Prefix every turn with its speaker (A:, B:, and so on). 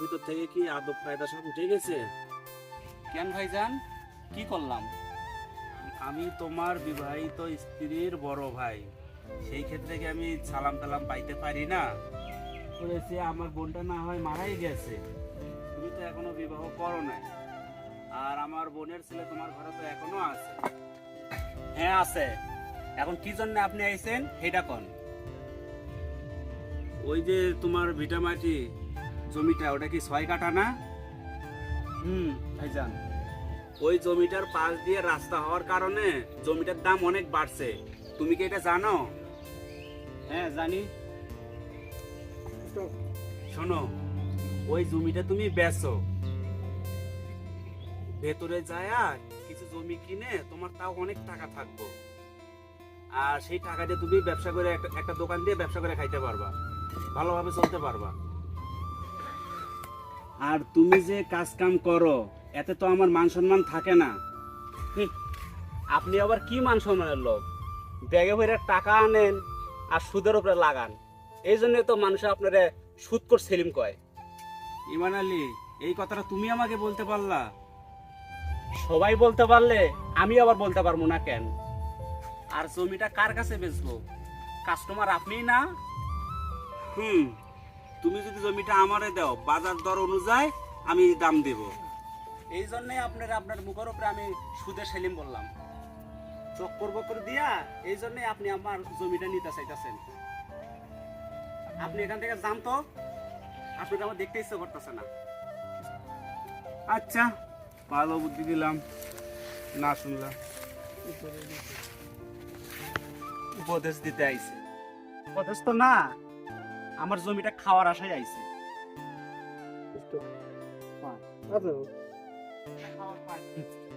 A: ভেতর থেকে কি আদব কায়দা সব উঠে গেছে?
B: কেন ভাইজান? কি করলাম?
A: আমি তোমার বিবাহিত স্ত্রীর বড় ভাই। সেই ক্ষেত্রে কি আমি সালাম টালাম পাইতে পারি না? করেছে আমার বোনটা না হয় মারাই গেছে। তুমি তো এখনও বিবাহ করো নাই। আর আমার বোনের ছেলে তোমার ঘরে তো এখনও আছে।
B: হ্যাঁ আছে। এখন কি জন্য আপনি আইছেন? সেটা কোন।
A: ওই যে তোমার ভিটামাটি জমিটা ওটা কি ছয় কাঠা না?
B: হুম ভাইজান।
A: ওই জমিটার পাশ দিয়ে রাস্তা হওয়ার কারণে জমিটার দাম অনেক বাড়ছে। তুমি কি এটা জানো?
B: হ্যাঁ জানি।
A: শোনো ওই জমিটা তুমি বেচো। ভেতরে যায় কিছু জমি কিনে তোমার তাও অনেক টাকা থাকব। আর সেই টাকা দিয়ে তুমি ব্যবসা করে একটা দোকান দিয়ে ব্যবসা করে খাইতে পারবা। ভালোভাবে চলতে পারবা। আর তুমি যে কাজ কাম করো এতে তো আমার মান সম্মান থাকে না।
B: আপনি আবার কি মান সম্মানের লোক? ব্যাগে ভরে টাকা আনেন আর সুদের উপরে লাগান। এই জন্য তো মানুষ আপনারে সুদ কর সেলিম কয়।
A: ইমান আলী এই কথাটা তুমি আমাকে বলতে পারলা?
B: সবাই বলতে পারলে আমি আবার বলতে পারব না কেন?
A: আর জমিটা কার কাছে বেচবো?
B: কাস্টমার আপনি না?
A: হুম তুমি যদি জমিটা আমারে দাও বাজার দর অনুযায়ী আমি দাম দেব।
B: এই জন্যই আপনার আপনার মুখের উপরে আমি সুদে সেলিম বললাম। চোখ করব করে দিয়া এই জন্যই আপনি আমার জমিটা নিতে চাইতেছেন। আপনি এখান থেকে যান তো আপনাকে আমার দেখতে ইচ্ছে করতেছে না।
A: আচ্ছা ভালো বুদ্ধি দিলাম। না শুনলাম
B: উপদেশ দিতে আইছে। উপদেশ তো না। আমার জমিটা খাওয়ার আশায় আইছে।
C: আচ্ছা।